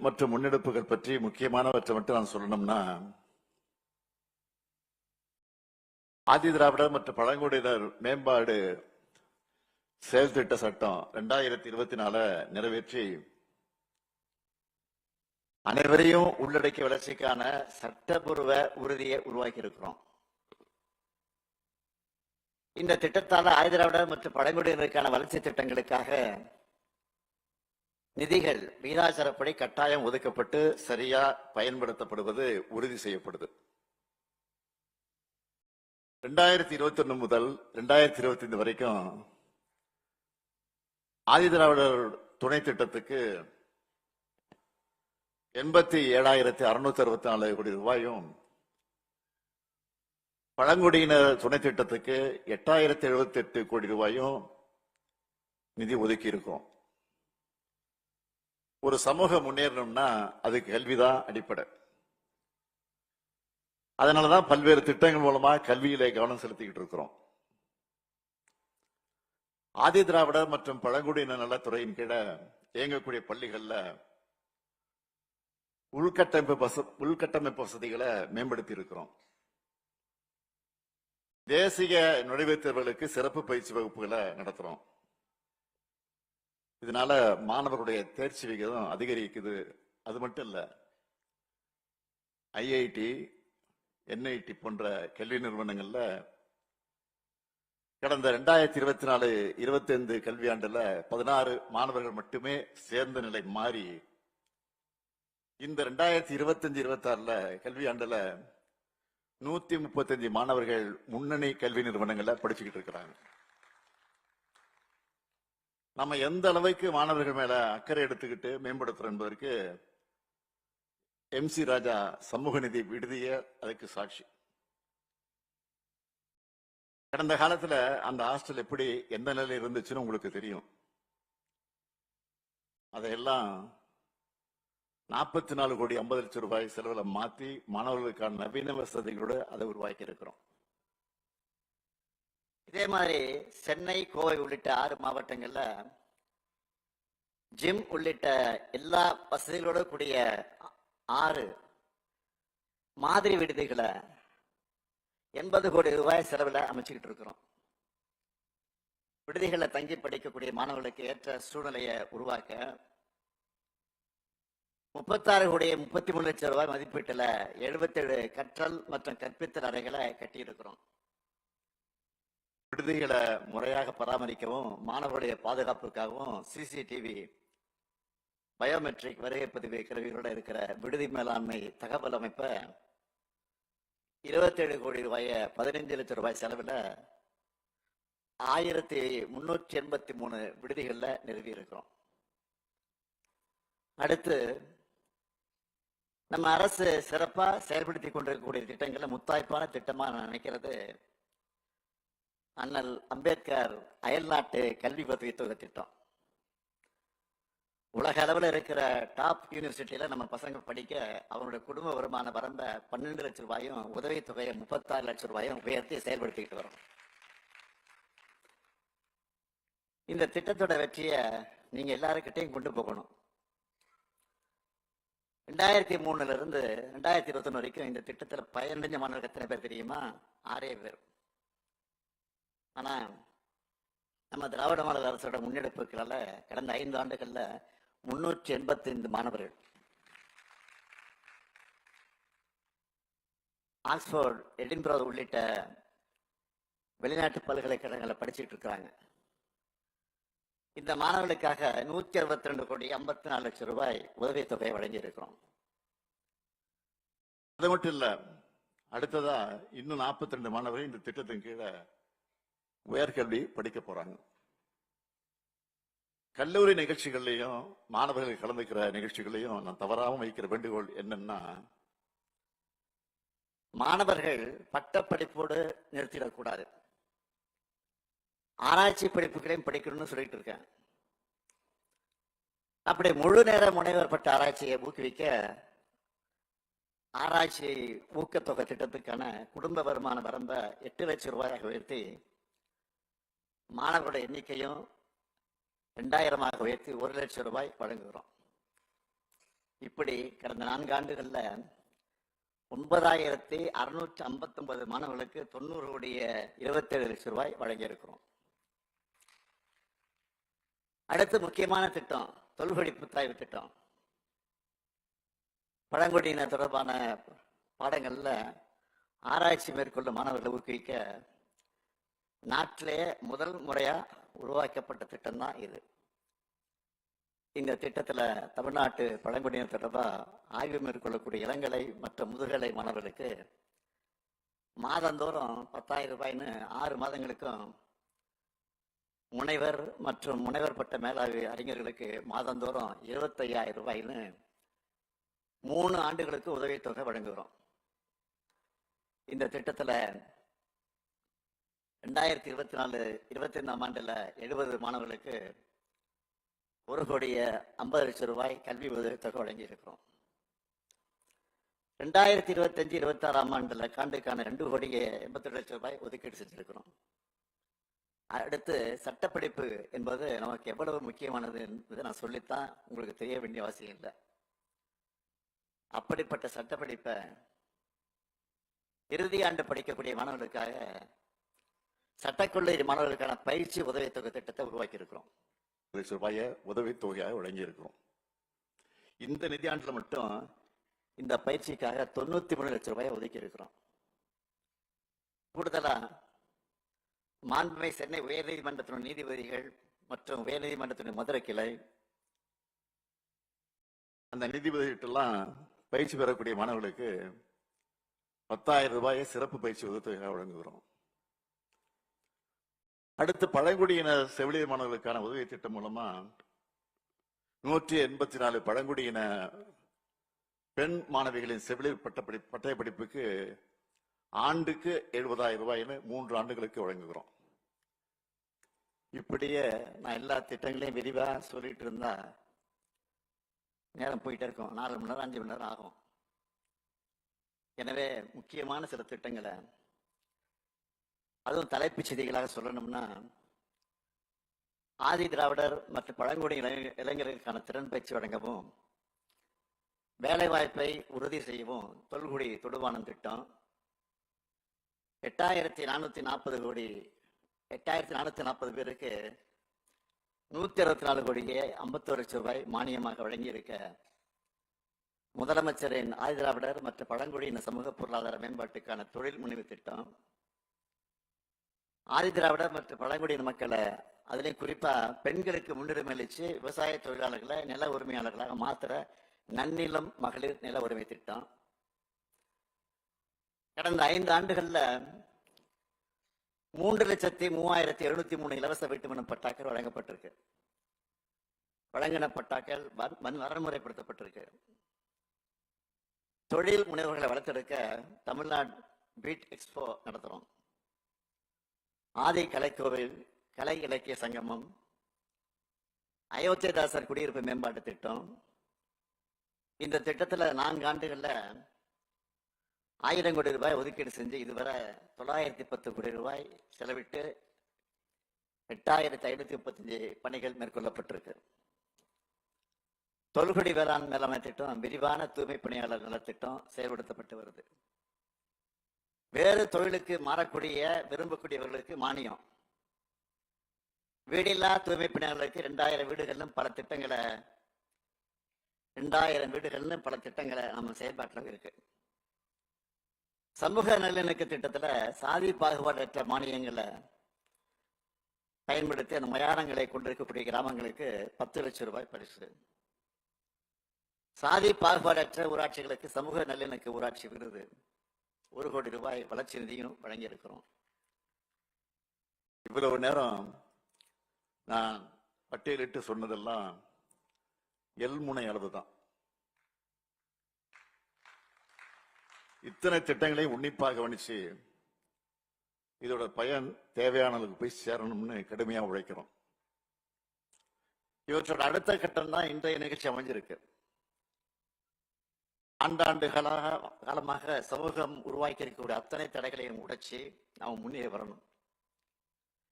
மற்றும் முன்னெடுப்புகள் பற்றி முக்கியமானவற்றை மட்டும் நான் சொல்லணும்னா ஆதி திராவிடர் மற்றும் பழங்குடியினர் மேம்பாடு செயல் திட்ட சட்டம் ரெண்டாயிரத்தி இருபத்தி நாலு நிறைவேற்றி அனைவரையும் உள்ளடக்கிய வளர்ச்சிக்கான சட்டபூர்வ உறுதியை உருவாக்கி இருக்கிறோம் இந்த திட்டத்தால ஆயுதிராவிடர் மற்றும் பழங்குடியினருக்கான வளர்ச்சி திட்டங்களுக்காக நிதிகள் விகிதாச்சாரப்படி கட்டாயம் ஒதுக்கப்பட்டு சரியா பயன்படுத்தப்படுவது உறுதி செய்யப்படுது. ரெண்டாயிரத்தி இருபத்தி ஒண்ணு முதல் ரெண்டாயிரத்தி இருபத்தி ஐந்து வரைக்கும் ஆதிதிராவிடர் துணை திட்டத்துக்கு எண்பத்தி ஏழாயிரத்தி அறுநூத்தி அறுபத்தி நாலு கோடி ரூபாயும் பழங்குடியினர் துணை திட்டத்துக்கு எட்டாயிரத்தி எழுபத்தி எட்டு கோடி ரூபாயும் நிதி ஒதுக்கி இருக்கோம். ஒரு சமூகம் முன்னேறணும்னா அதுக்கு கல்விதான் அடிப்படை. அதனாலதான் பல்வேறு திட்டங்கள் மூலமா கல்வியில கவனம் செலுத்திக்கிட்டு இருக்கிறோம். ஆதி திராவிடர் மற்றும் பழங்குடியின நலத்துறையின் கீழே இயங்கக்கூடிய பள்ளிகள்ல உள்கட்டமைப்பு வச- உள்கட்டமைப்பு வசதிகளை மேம்படுத்தி இருக்கிறோம். தேசிய நுழைவுத் தேர்வுகளுக்கு சிறப்பு பயிற்சி வகுப்புகளை நடத்துறோம். இதனால மாணவர்களுடைய தேர்ச்சி விகிதம் அதிகரிக்குது. அது மட்டும் இல்ல ஐஐடி என்ஐடி போன்ற கல்வி நிறுவனங்கள்ல கடந்த ரெண்டாயிரத்தி இருபத்தி நாலு இருபத்தி ஐந்து கல்வியாண்டுல பதினாறு மாணவர்கள் மட்டுமே சேர்ந்த நிலை மாறி இந்த ரெண்டாயிரத்தி இருபத்தஞ்சு இருபத்தி ஆறுல கல்வியாண்டுல நூத்தி முப்பத்தஞ்சு மாணவர்கள் முன்னணி கல்வி நிறுவனங்கள்ல படிச்சுக்கிட்டு இருக்கிறாங்க. நம்ம எந்த அளவுக்கு மாணவர்கள் மேல அக்கறை எடுத்துக்கிட்டு மேம்படுத்துறோம் என்பதற்கு எம் சி ராஜா சமூக நிதி விடுதிய அதுக்கு சாட்சி. கடந்த காலத்துல அந்த ஹாஸ்டல் எப்படி எந்த நிலையில இருந்துச்சுன்னு உங்களுக்கு தெரியும். அதையெல்லாம் நாற்பத்தி நாலு கோடி ஐம்பது லட்சம் ரூபாய் செலவில் மாற்றி மாணவர்களுக்கான நவீன வசதிகளோடு அதை உருவாக்கி இருக்கிறோம் இதே மாதிரி சென்னை கோவை உள்ளிட்ட ஆறு மாவட்டங்களில் ஜிம் உள்ளிட்ட எல்லா வசதிகளோட கூடிய ஆறு மாதிரி விடுதிகளை எண்பது கோடி ரூபாய் செலவில் அமைச்சுக்கிட்டு இருக்கிறோம். விடுதிகளை தங்கி படிக்கக்கூடிய மாணவர்களுக்கு ஏற்ற சூழ்நிலையை உருவாக்க முப்பத்தாறு கோடி முப்பத்தி மூணு லட்சம் ரூபாய் மதிப்பீட்டில் எழுபத்தேழு கற்றல் மற்றும் கற்பித்தல் அறைகளை கட்டியிருக்கிறோம். விடுதிகளை முறையாக பராமரிக்கவும் மாணவருடைய பாதுகாப்புக்காகவும் சிசிடிவி பயோமெட்ரிக் வருகை பதிவு கருவிகளோட இருக்கிற விடுதி மேலாண்மை தகவல் அமைப்பை இருபத்தேழு கோடி ரூபாய பதினைஞ்சு லட்சம் ரூபாய் செலவில் ஆயிரத்தி முன்னூற்றி எண்பத்தி மூணு விடுதிகளில் நிறுவி இருக்கிறோம் அடுத்து நம்ம அரசு சிறப்பா செயல்படுத்தி கொண்டிருக்கக்கூடிய திட்டங்களை முத்தாய்ப்பான திட்டமா நான் நினைக்கிறது அண்ணல் அம்பேத்கர் அயல்நாட்டு கல்வி உதவித்தொகை திட்டம். உலக அளவில் இருக்கிற டாப் யூனிவர்சிட்டியில நம்ம பசங்க படிக்க அவங்களுடைய குடும்ப வருமான வரம்பை பன்னெண்டு லட்சம் ரூபாயும் உதவித்தொகையை முப்பத்தாறு லட்சம் ரூபாயும் உயர்த்தி செயல்படுத்திக்கிட்டு வரோம். இந்த திட்டத்தோட வெற்றியை நீங்க எல்லாருக்கிட்டையும் கொண்டு போகணும். ரெண்டாயிரத்தி மூணுல இருந்து ரெண்டாயிரத்தி இருபத்தொன்னு வரைக்கும் இந்த திட்டத்தில் பயனடைஞ்ச மாணவர்கள் எத்தனை பேர் தெரியுமா? ஆறே பேர். ஆனால் நம்ம திராவிட மாடல் அரசோட முன்னெடுப்புகளால் கடந்த ஐந்து ஆண்டுகளில் முன்னூற்றி எண்பத்தி ஐந்து மாணவர்கள். ஆக்ஸ்போர்ட் எடின்பரோ உள்ளிட்ட வெளிநாட்டு பல்கலைக்கழகங்களை படிச்சுட்டு இருக்கிறாங்க. இந்த மாணவர்களுக்காக நூற்றி அறுபத்தி ரெண்டு கோடி ஐம்பத்தி நாலு லட்சம் ரூபாய் உதவித்தொகை வழங்கியிருக்கிறோம். அது மட்டும் இல்லை அடுத்ததா இன்னும் 42 ரெண்டு மாணவர்கள் இந்த திட்டத்தின் கீழே உயர்கல்வி படிக்க போறாங்க. கல்லூரி நிகழ்ச்சிகள்லையும் மாணவர்கள் கலந்துக்கிற நிகழ்ச்சிகளையும் நான் தவறாமல் வைக்கிற வேண்டுகோள் என்னன்னா மாணவர்கள் பட்டப்படிப்போடு நிறுத்திடக்கூடாது. ஆராய்ச்சி படிப்புகளையும் படிக்கணும்னு சொல்லிட்டு இருக்கேன். அப்படி முழு நேர முனைவர் பட்ட ஆராய்ச்சியை ஊக்குவிக்க ஆராய்ச்சி ஊக்கத்தொகை திட்டத்துக்கான குடும்ப வருமான வரம்பை எட்டு லட்சம் ரூபாயாக உயர்த்தி மாணவர்களோட எண்ணிக்கையும் ரெண்டாயிரமாக உயர்த்தி ஒரு லட்சம் ரூபாய் வழங்குகிறோம். இப்படி கடந்த நான்கு ஆண்டுகளில் ஒன்பதாயிரத்தி அறுநூற்றி ஐம்பத்தொன்பது மாணவர்களுக்கு தொண்ணூறு கோடிய இருபத்தேழு லட்சம் ரூபாய் வழங்கியிருக்கிறோம். அடுத்து முக்கியமான திட்டம் தொல்குடி புத்தாய்வு திட்டம். பழங்குடியினர் தொடர்பான பாடங்களில் ஆராய்ச்சி மேற்கொள்ளும் மாணவர்களை ஊக்குவிக்க நாட்டிலே முதல் முறையா உருவாக்கப்பட்ட திட்டம் தான் இது. இந்த திட்டத்தில் தமிழ்நாட்டு பழங்குடியினர் தொடர்பாக ஆய்வு மேற்கொள்ளக்கூடிய இளங்கலை மற்றும் முதுகலை மாணவர்களுக்கு மாதந்தோறும் பத்தாயிரம் ரூபாய்னு ஆறு மாதங்களுக்கும் முனைவர் மற்றும் முனைவர் பட்ட மேலாய்வு அறிஞர்களுக்கு மாதந்தோறும் இருபத்தையாயிரம் ரூபாய்னு மூணு ஆண்டுகளுக்கு உதவித்தொகை வழங்குகிறோம். இந்த திட்டத்தில் ரெண்டாயிரத்தி இருபத்தி நாலு இருபத்தி ஐந்தாம் ஆண்டுல எழுபது மாணவர்களுக்கு ஒரு கோடிய ஐம்பது லட்சம் ரூபாய் கல்வி உதவித்தொகை வழங்கியிருக்கிறோம். ரெண்டாயிரத்தி இருபத்தஞ்சு இருபத்தி ஆறாம் காண்டுக்கான ரெண்டு கோடியே எண்பத்தி லட்சம் ரூபாய் ஒதுக்கீடு செஞ்சிருக்கிறோம். அடுத்து சட்டப்படிப்பு என்பது நமக்கு எவ்வளவு முக்கியமானது என்பதை நான் சொல்லித்தான் உங்களுக்கு தெரிய வேண்டிய அவசியம் இல்லை. அப்படிப்பட்ட சட்டப்படிப்பை இறுதி ஆண்டு படிக்கக்கூடிய மாணவர்களுக்காக சட்டக்கல்லூரி மாணவர்களுக்கான பயிற்சி உதவித்தொகை திட்டத்தை உருவாக்கி இருக்கிறோம் லட்சம் ரூபாயை உதவித்தொகையாக வழங்கியிருக்கிறோம். இந்த நிதியாண்டில் மட்டும் இந்த பயிற்சிக்காக தொண்ணூத்தி மூணு லட்சம் ரூபாயை ஒதுக்கி இருக்கிறோம் கூடுதலா மாண்புமை சென்னை உயர்நீதிமன்றத்தின் நீதிபதிகள் மற்றும் உயர்நீதிமன்றத்தின் மதுரை கிளை அந்த நீதிபதிகிட்டெல்லாம் பயிற்சி பெறக்கூடிய மாணவர்களுக்கு பத்தாயிரம் ரூபாயை சிறப்பு பயிற்சி உதவித்தொகையாக வழங்குகிறோம். அடுத்து பழங்குடியினர் செவிலியர் மாணவர்களுக்கான உதவி திட்டம் மூலமா நூற்றி எண்பத்தி நாலு பழங்குடியின பெண் மாணவிகளின் செவிலியர் பட்டப்படி பட்டய படிப்புக்கு ஆண்டுக்கு எழுபதாயிரம் ரூபாய்னு மூன்று ஆண்டுகளுக்கு வழங்குகிறோம். இப்படியே நான் எல்லா திட்டங்களையும் விரிவா சொல்லிட்டு இருந்தா நேரம் போயிட்டே இருக்கும். நாலு மணி நேரம் அஞ்சு மணி நேரம் ஆகும். எனவே முக்கியமான சில திட்டங்களை அதுவும் தலைப்புச் செய்திகளாக சொல்லணும்னா ஆதி திராவிடர் மற்றும் பழங்குடி இளைஞ- இளைஞர்களுக்கான திறன் பயிற்சி வழங்கவும் வேலைவாய்ப்பை உறுதி செய்யவும் தொல்குடி தொடுவானம் திட்டம். எட்டாயிரத்தி நானூத்தி நாற்பது கோடி எட்டாயிரத்தி நானூத்தி நாற்பது பேருக்கு நூத்தி அறுபத்தி நாலு கோடியே ஐம்பத்தோரு லட்சம் ரூபாய் மானியமாக வழங்கியிருக்க முதலமைச்சரின் ஆதிதிராவிடர் மற்றும் பழங்குடியின சமூக பொருளாதார மேம்பாட்டுக்கான தொழில் முனைவு திட்டம். ஆதிதிராவிட மற்றும் பழங்குடியின மக்களை அதுலயும் குறிப்பாக பெண்களுக்கு முன்னுரிமை அளித்து விவசாய தொழிலாளர்களை நில உரிமையாளர்களாக மாத்திர நன்னிலம் மகளிர் நில உரிமை திட்டம். கடந்த ஐந்து ஆண்டுகளில் மூன்று லட்சத்தி மூவாயிரத்தி எழுநூத்தி மூணு இலவச வீட்டுமனை பட்டாக்கள் வழங்கப்பட்டிருக்கு. வழங்கின பட்டாக்கள் வன்- வரன்முறைப்படுத்தப்பட்டிருக்கு தொழில் முனைவர்களை வளர்த்தெடுக்க தமிழ்நாடு பீட் எக்ஸ்போ நடத்துகிறோம் ஆதி கலைக்கோவில் கலை இலக்கிய சங்கமம் அயோத்தியதாசர் குடியிருப்பு மேம்பாட்டு திட்டம். இந்த திட்டத்தில் நான்கு ஆண்டுகளில் ஆயிரம் கோடி ரூபாய் ஒதுக்கீடு செஞ்சு இதுவரை தொள்ளாயிரத்தி பத்து கோடி ரூபாய் செலவிட்டு எட்டாயிரத்தி ஐநூத்தி முப்பத்தஞ்சு பணிகள் மேற்கொள்ளப்பட்டிருக்கு. தொல்குடி வேளாண் மேலாண்மை திட்டம் விரிவான தூய்மை பணியாளர் நலத்திட்டம் செயல்படுத்தப்பட்டு வருது. வேறு தொழிலுக்கு மாறக்கூடிய விரும்பக்கூடியவர்களுக்கு மானியம். வீடில்லா தூய்மை பணியாளர்களுக்கு ரெண்டாயிரம் வீடுகளிலும் பல திட்டங்களை ரெண்டாயிரம் வீடுகளிலும் பல திட்டங்களை நம்ம செயல்பாட்டில் இருக்கு. சமூக நல்லிணக்க திட்டத்துல சாதி பாகுபாடற்ற மானியங்களை பயன்படுத்தி அந்த மயானங்களை கொண்டிருக்கக்கூடிய கிராமங்களுக்கு பத்து லட்சம் ரூபாய் பரிசு. சாதி பாகுபாடற்ற ஊராட்சிகளுக்கு சமூக நல்லிணக்க ஊராட்சி விருது. ஒரு கோடி ரூபாய் வளர்ச்சி நிதியும் வழங்கியிருக்கிறோம். இவ்வளவு நேரம் நான் பட்டியலிட்டு சொன்னதெல்லாம் எல்முனை அளவுதான். இத்தனை திட்டங்களையும் உன்னிப்பாக கவனிச்சு இதோட பயன் தேவையானவர்களுக்கு போய் சேரணும்னு கடுமையா உழைக்கிறோம். இவற்றோட அடுத்த கட்டம் தான் இன்றைய நிகழ்ச்சி அமைஞ்சிருக்கு. ஆண்டாண்டுகளாக காலமாக சமூகம் உருவாக்கி இருக்கக்கூடிய அத்தனை தடைகளையும் உடைச்சி நாம் முன்னே வரணும்.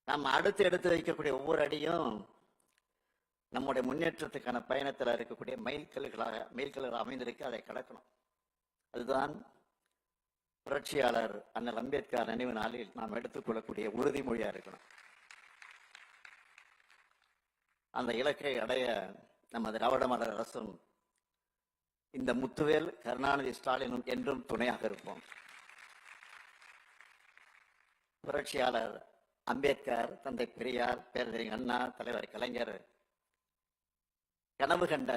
நாம் அடுத்து எடுத்து வைக்கக்கூடிய ஒவ்வொரு அடியும் நம்முடைய முன்னேற்றத்துக்கான பயணத்தில் இருக்கக்கூடிய மைல்கல்களாக மைல்கல்கள் அமைந்திருக்கு அதை கடக்கணும். அதுதான் புரட்சியாளர் அண்ணல் அம்பேத்கர் நினைவு நாளில் நாம் எடுத்துக்கொள்ளக்கூடிய உறுதிமொழியா இருக்கணும். அந்த இலக்கை அடைய நமது திராவிட மாடல் அரசும் இந்த முத்துவேல் கருணாநிதி ஸ்டாலினும் என்றும் துணையாக இருப்போம். புரட்சியாளர் அம்பேத்கர் தந்தை பெரியார் பேரறிஞர் அண்ணா தலைவர் கலைஞர் கனவு கண்ட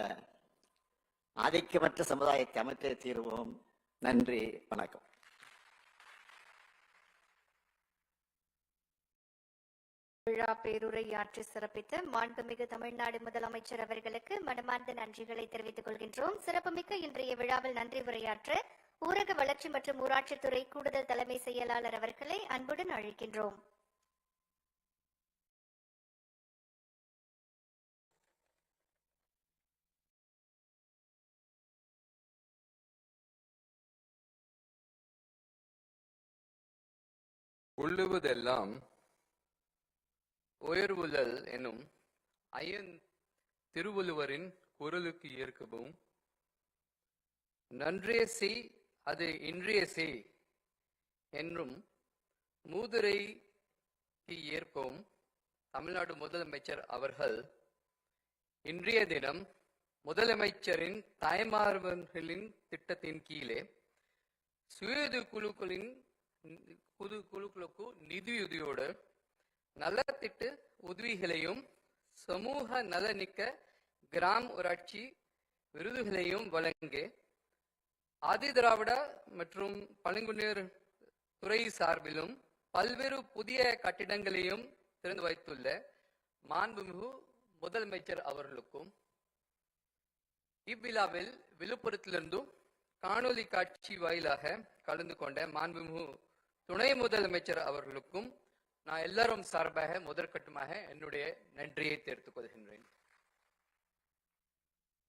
ஆதிக்கமற்ற சமுதாயத்தை அமைத்தே தீர்வோம். நன்றி வணக்கம். விழா பேருரையாற்றி சிறப்பித்த மாண்புமிகு தமிழ்நாடு முதலமைச்சர் அவர்களுக்கு மனமார்ந்த நன்றிகளை தெரிவித்துக் கொள்கின்றோம். சிறப்புமிக்க இன்றைய விழாவில் நன்றி உரையாற்ற ஊரக வளர்ச்சி மற்றும் ஊராட்சித்துறை கூடுதல் தலைமை செயலாளர் அவர்களை அன்புடன் அழைக்கின்றோம். உள்ளுவதெல்லாம் உயர்வுதல் எனும் ஐயன் திருவள்ளுவரின் குரலுக்கு ஏற்கவும் நன்றே செய் அது இன்றைய செய் என்றும் மூதுரைக்கு ஏற்பவும் தமிழ்நாடு முதலமைச்சர் அவர்கள் இன்றைய தினம் முதலமைச்சரின் தாய்மார்வர்களின் திட்டத்தின் கீழே சுயது குழுக்களின் புது குழுக்களுக்கு நிதியுதவியோடு நலத்திட்டு உதவிகளையும் சமூக நலனிக்க கிராம் ஊராட்சி விருதுகளையும் வழங்கி. ஆதிதிராவிட மற்றும் பழங்குடியினர் துறை சார்பிலும் பல்வேறு புதிய கட்டிடங்களையும் திறந்து வைத்துள்ள மாண்புமிகு முதலமைச்சர் அவர்களுக்கும் இவ்விழாவில் விழுப்புரத்திலிருந்தும் காணொலி காட்சி வாயிலாக கலந்து கொண்ட மாண்புமிகு துணை முதலமைச்சர் அவர்களுக்கும் நான் எல்லாரும் சார்பாக முதற்கட்டமாக என்னுடைய நன்றியை தெரிவித்துக் கொள்கின்றேன்.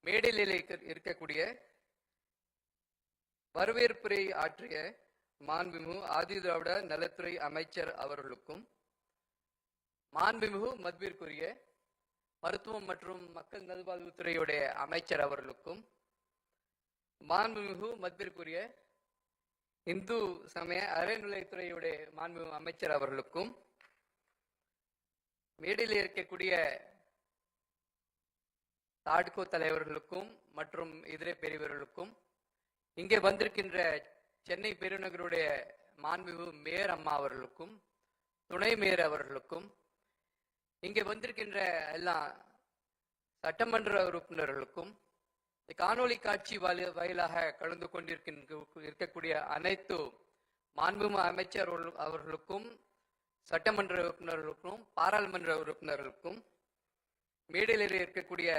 மேடையில் இருக்கக்கூடிய வரவேற்புரை ஆற்றிய மாண்புமிகு ஆதிதிராவிட நலத்துறை அமைச்சர் அவர்களுக்கும் மாண்புமிகு மதிப்பிற்குரிய மருத்துவம் மற்றும் மக்கள் நல்வாழ்வுத்துறையுடைய அமைச்சர் அவர்களுக்கும் மாண்புமிகு மதிப்பிற்குரிய இந்து சமய அறநிலைத்துறையுடைய மாண்பு அமைச்சர் அவர்களுக்கும் மேடையில் இருக்கக்கூடிய தாட்கோ தலைவர்களுக்கும் மற்றும் இதர பெரியவர்களுக்கும் இங்கே வந்திருக்கின்ற சென்னை பெருநகருடைய மாண்பு மேயர் அம்மா அவர்களுக்கும் துணை மேயர் அவர்களுக்கும் இங்கே வந்திருக்கின்ற எல்லா சட்டமன்ற உறுப்பினர்களுக்கும் இந்த காணொலி காட்சி வாயிலாக கலந்து கொண்டிருக்கின்ற இருக்கக்கூடிய அனைத்து மாண்பு அமைச்சர் அவர்களுக்கும் சட்டமன்ற உறுப்பினர்களுக்கும் பாராளுமன்ற உறுப்பினர்களுக்கும் மேடையில் இருக்கக்கூடிய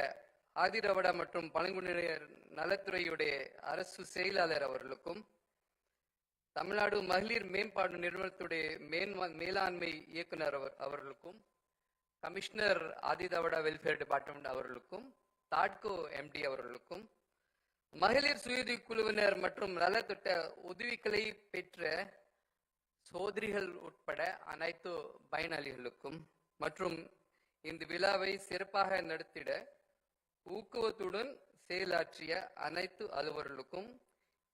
ஆதிரவட மற்றும் பழங்குடியினர் நலத்துறையுடைய அரசு செயலாளர் அவர்களுக்கும் தமிழ்நாடு மகளிர் மேம்பாடு நிறுவனத்துடைய மேன் மேலாண்மை இயக்குனர் அவர் அவர்களுக்கும் கமிஷனர் ஆதிதவட வெல்ஃபேர் டிபார்ட்மெண்ட் அவர்களுக்கும் தாட்கோ எம்டி அவர்களுக்கும் மகளிர் சுயதி குழுவினர் மற்றும் நலத்திட்ட உதவிகளை பெற்ற சோதரிகள் உட்பட அனைத்து பயனாளிகளுக்கும் மற்றும் இந்த விழாவை சிறப்பாக நடத்திட ஊக்குவத்துடன் செயலாற்றிய அனைத்து அலுவலர்களுக்கும்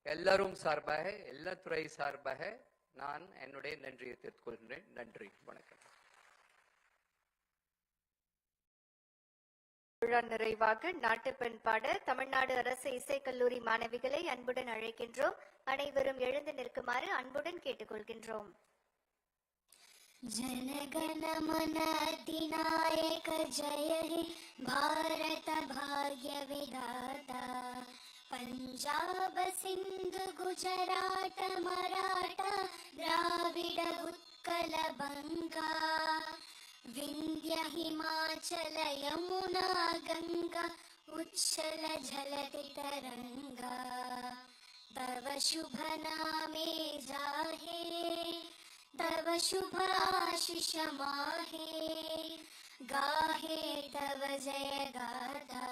எல்லாரும் சார்பாக எல்லா துறை சார்பாக நான் என்னுடைய நன்றியை தெரிவித்துக் கொள்கின்றேன் நன்றி. வணக்கம். விழா நிறைவாக நாட்டுப்பெண் பாட தமிழ்நாடு அரசு இசைக்கல்லூரி மாணவிகளை அன்புடன் அழைக்கின்றோம் அனைவரும் எழுந்து நிற்குமாறு அன்புடன் கேட்டுக்கொள்கின்றோம் जनगण मन अधिनायक जय हे भारत भाग्य विधाता पञ्जाब सिन्धु गुजराट मराठा द्राविड उत्कल बङ्गा विन्द्य हिमाचल यमुना गङ्गा उच्छल झलति तरङ्गा तव शुभ नामे जाहे दव शुभाशिषमाहे। गाहे तव जय गादा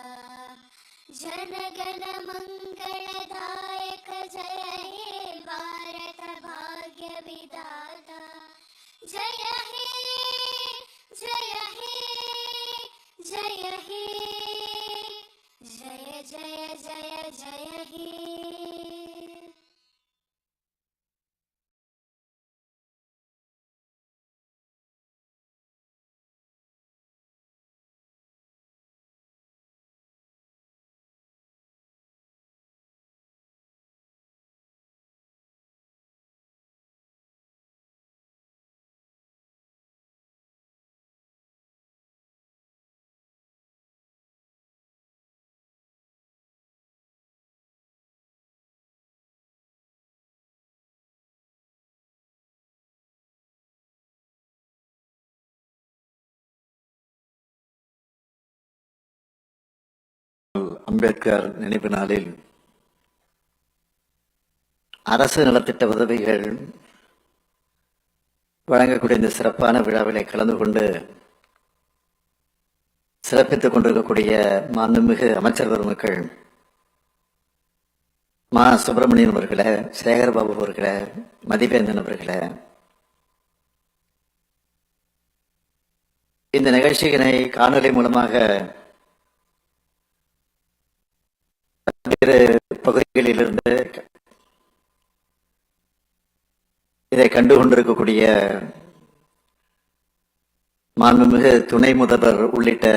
जनगण मङ्गलदायक जय हे भारत भाग्य विदा जय हे जय हे जय हे जय जय जय जय हे। அம்பேத்கர் நினைவு நாளில் அரசு நலத்திட்ட உதவிகள் வழங்கக்கூடிய இந்த சிறப்பான விழாவிலே கலந்து கொண்டு சிறப்பித்துக் கொண்டிருக்கக்கூடிய மாண்புமிகு அமைச்சர் பெருமக்கள் மா. சுப்பிரமணியன் அவர்களே சேகர்பாபு அவர்களே மதிவேந்தன் அவர்களே இந்த நிகழ்ச்சியினை காணொலி மூலமாக பல்வேறு பகுதிகளிலிருந்து இதை கண்டு கொண்டிருக்கக்கூடிய மாண்புமிகு துணை முதல்வர் உள்ளிட்ட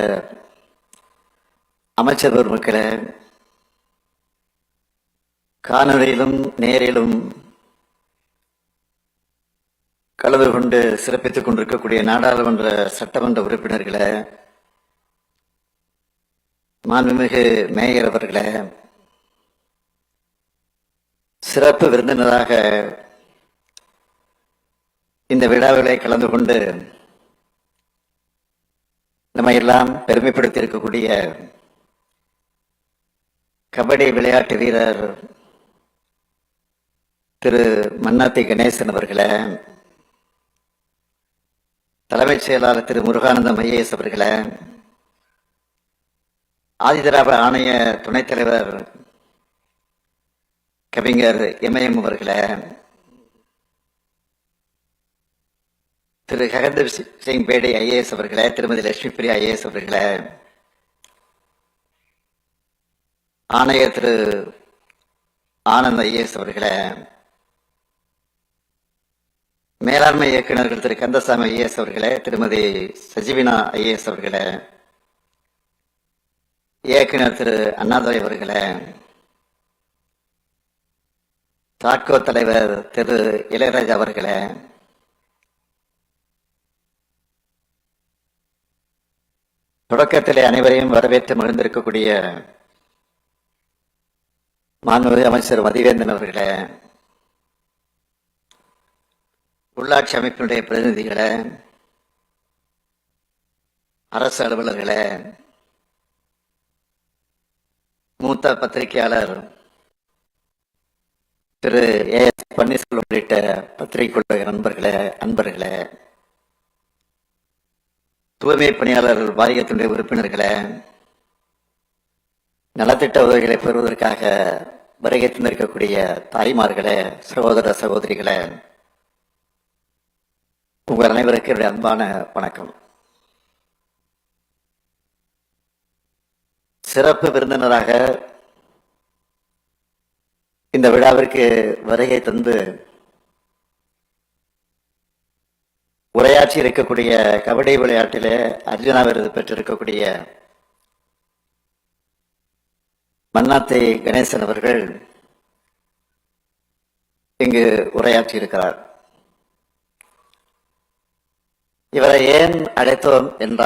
அமைச்சர் பெருமக்களை காணொலியிலும் நேரிலும் கலந்து கொண்டு சிறப்பித்துக் கொண்டிருக்கக்கூடிய நாடாளுமன்ற சட்டமன்ற உறுப்பினர்களை மாண்புமிகு மேயர் அவர்களே சிறப்பு விருந்தினராக இந்த விழாவிலே கலந்து கொண்டு நம்ம எல்லாம் பெருமைப்படுத்தி இருக்கக்கூடிய கபடி விளையாட்டு வீரர் திரு மன்னாத்தி கணேசன் அவர்களே தலைமைச் செயலாளர் திரு முருகானந்தம் ஐஏஎஸ் அவர்களே ஆதிதிராவிட ஆணைய துணைத் தலைவர் கவிஞர் எம்ஐஎம் அவர்களே திரு ஹகந்தர் Singh Bedi I A S அவர்களே திருமதி லட்சுமி பிரியா ஐஏஎஸ் அவர்களே ஆணையர் திரு ஆனந்த் ஐஏஎஸ் அவர்களே மேலாண்மை இயக்குநர்கள் திரு கந்தசாமி ஐஏஎஸ் அவர்களே திருமதி சஜிவினா ஐஏஎஸ் அவர்களே இயக்குனர் திரு அண்ணாதுரை அவர்களே தாட்கோ தலைவர் திரு இளையராஜா அவர்களே தொடக்கத்திலே அனைவரையும் வரவேற்று மகிழ்ந்திருக்கக்கூடிய மாண்புமிகு அமைச்சர் மதிவேந்தன் அவர்களே உள்ளாட்சி அமைப்பினுடைய பிரதிநிதிகளே அரசு அலுவலர்களே மூத்த பத்திரிகையாளர் திரு ஏ எஸ் பன்னீர்செல்வம் உள்ளிட்ட பத்திரிகை நண்பர்களே அன்பர்களே தூய்மை பணியாளர் வாரியத்தினுடைய உறுப்பினர்களே நலத்திட்ட உதவிகளை பெறுவதற்காக வருகை தந்திருக்கக்கூடிய தாய்மார்களே சகோதர சகோதரிகளே உங்கள் அனைவருக்கு என்னுடைய அன்பான வணக்கம். சிறப்பு விருந்தினராக இந்த விழாவிற்கு வருகை தந்து உரையாற்றி இருக்கக்கூடிய கபடி விளையாட்டிலே அர்ஜுனா விருது பெற்றிருக்கக்கூடிய மன்னாத்தை கணேசன் அவர்கள் இங்கு உரையாற்றி இருக்கிறார். இவரை ஏன் அழைத்தோம் என்றால்